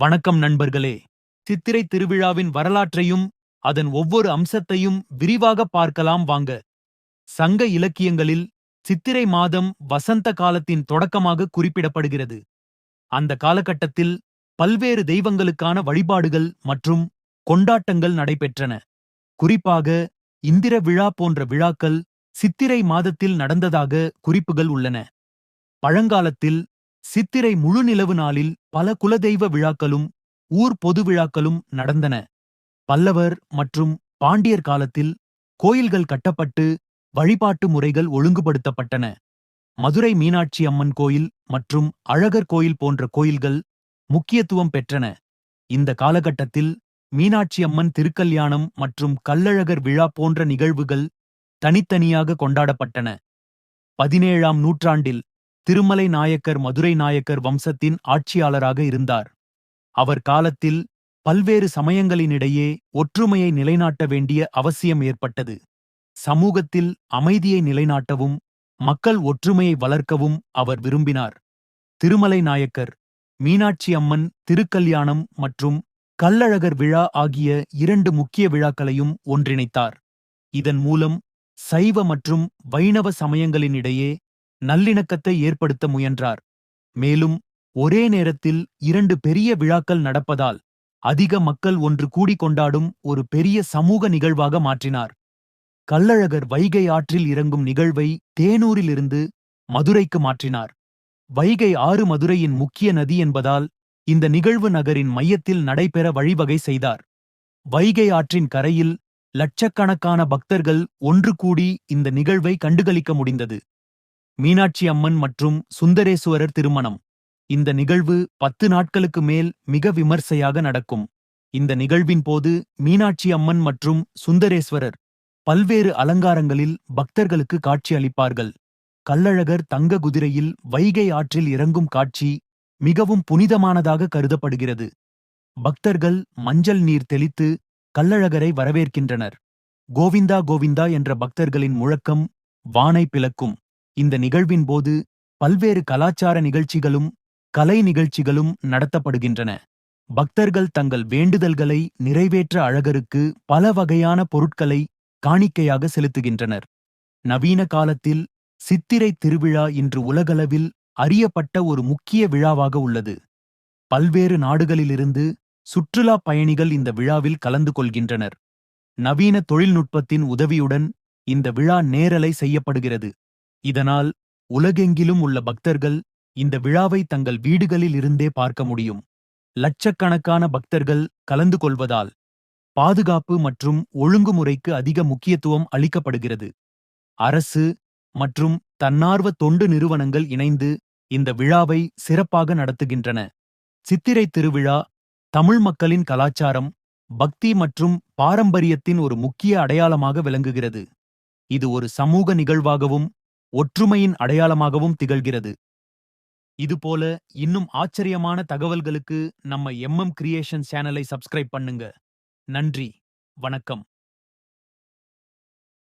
வணக்கம் நண்பர்களே. சித்திரை திருவிழாவின் வரலாற்றையும் அதன் ஒவ்வொரு அம்சத்தையும் விரிவாக பார்க்கலாம் வாங்க. சங்க இலக்கியங்களில் சித்திரை மாதம் வசந்த காலத்தின் தொடக்கமாக குறிப்பிடப்படுகிறது. அந்த காலகட்டத்தில் பல்வேறு தெய்வங்களுக்கான வழிபாடுகள் மற்றும் கொண்டாட்டங்கள் நடைபெற்றன. குறிப்பாக இந்திர விழா போன்ற விழாக்கள் சித்திரை மாதத்தில் நடந்ததாக குறிப்புகள் உள்ளன. பழங்காலத்தில் சித்திரை முழு நிலவு நாளில் பல குலதெய்வ விழாக்களும் ஊர் பொது விழாக்களும் நடந்தன. பல்லவர் மற்றும் பாண்டியர் காலத்தில் கோயில்கள் கட்டப்பட்டு வழிபாட்டு முறைகள் ஒழுங்குபடுத்தப்பட்டன. மதுரை மீனாட்சி அம்மன் கோயில் மற்றும் அழகர் கோயில் போன்ற கோயில்கள் முக்கியத்துவம் பெற்றன. இந்த காலகட்டத்தில் மீனாட்சி அம்மன் திருக்கல்யாணம் மற்றும் கல்லழகர் விழா போன்ற நிகழ்வுகள் தனித்தனியாக கொண்டாடப்பட்டன. பதினேழாம் நூற்றாண்டில் திருமலை நாயக்கர் மதுரை நாயக்கர் வம்சத்தின் ஆட்சியாளராக இருந்தார். அவர் காலத்தில் பல்வேறு சமயங்களினிடையே ஒற்றுமையை நிலைநாட்ட வேண்டிய அவசியம் ஏற்பட்டது. சமூகத்தில் அமைதியை நிலைநாட்டவும் மக்கள் ஒற்றுமையை வளர்க்கவும் அவர் விரும்பினார். திருமலை நாயக்கர் மீனாட்சி அம்மன் திருக்கல்யாணம் மற்றும் கல்லழகர் விழா ஆகிய இரண்டு முக்கிய விழாக்களையும் ஒன்றிணைத்தார். இதன் மூலம் சைவ மற்றும் வைணவ சமயங்களினிடையே நல்லிணக்கத்தை ஏற்படுத்த முயன்றார். மேலும் ஒரே நேரத்தில் இரண்டு பெரிய விழாக்கள் நடப்பதால் அதிக மக்கள் ஒன்று கூடி கொண்டாடும் ஒரு பெரிய சமூக நிகழ்வாக மாற்றினார். கள்ளழகர் வைகை ஆற்றில் இறங்கும் நிகழ்வை தேனூரிலிருந்து மதுரைக்கு மாற்றினார். வைகை ஆறு மதுரையின் முக்கிய நதி என்பதால் இந்த நிகழ்வு நகரின் மையத்தில் நடைபெற வழிவகை செய்தார். வைகை ஆற்றின் கரையில் லட்சக்கணக்கான பக்தர்கள் ஒன்று கூடி இந்த நிகழ்வை கண்டுகளிக்க முடிந்தது. மீனாட்சி அம்மன் மற்றும் சுந்தரேசுவரர் திருமணம். இந்த நிகழ்வு பத்து நாட்களுக்கு மேல் மிக விமர்சையாக நடக்கும். இந்த நிகழ்வின் போது மீனாட்சி அம்மன் மற்றும் சுந்தரேஸ்வரர் பல்வேறு அலங்காரங்களில் பக்தர்களுக்கு காட்சி அளிப்பார்கள். கள்ளழகர் தங்க குதிரையில் வைகை ஆற்றில் இறங்கும் காட்சி மிகவும் புனிதமானதாக கருதப்படுகிறது. பக்தர்கள் மஞ்சள் நீர் தெளித்து கள்ளழகரை வரவேற்கின்றனர். கோவிந்தா கோவிந்தா என்ற பக்தர்களின் முழக்கம் வானை பிளக்கும். இந்த நிகழ்வின் போது பல்வேறு கலாச்சார நிகழ்ச்சிகளும் கலை நிகழ்ச்சிகளும் நடத்தப்படுகின்றன. பக்தர்கள் தங்கள் வேண்டுதல்களை நிறைவேற்ற அழகருக்கு பல வகையான பொருட்களை காணிக்கையாக செலுத்துகின்றனர். நவீன காலத்தில் சித்திரை திருவிழா இன்று உலகளவில் அறியப்பட்ட ஒரு முக்கிய விழாவாக உள்ளது. பல்வேறு நாடுகளிலிருந்து சுற்றுலா பயணிகள் இந்த விழாவில் கலந்து கொள்கின்றனர். நவீன தொழில்நுட்பத்தின் உதவியுடன் இந்த விழா நேரலை செய்யப்படுகிறது. இதனால் உலகெங்கிலும் உள்ள பக்தர்கள் இந்த விழாவை தங்கள் வீடுகளில் இருந்தே பார்க்க முடியும். லட்சக்கணக்கான பக்தர்கள் கலந்து கொள்வதால் பாதுகாப்பு மற்றும் ஒழுங்குமுறைக்கு அதிக முக்கியத்துவம் அளிக்கப்படுகிறது. அரசு மற்றும் தன்னார்வ தொண்டு நிறுவனங்கள் இணைந்து இந்த விழாவை சிறப்பாக நடத்துகின்றன. சித்திரை திருவிழா தமிழ் மக்களின் கலாச்சாரம் பக்தி மற்றும் பாரம்பரியத்தின் ஒரு முக்கிய அடையாளமாக விளங்குகிறது. இது ஒரு சமூக நிகழ்வாகவும் ஒற்றுமையின் அடையாளமாகவும் திகழ்கிறது. இதுபோல இன்னும் ஆச்சரியமான தகவல்களுக்கு நம்ம எம்எம் கிரியேஷன் சேனலை சப்ஸ்கிரைப் பண்ணுங்க. நன்றி. வணக்கம்.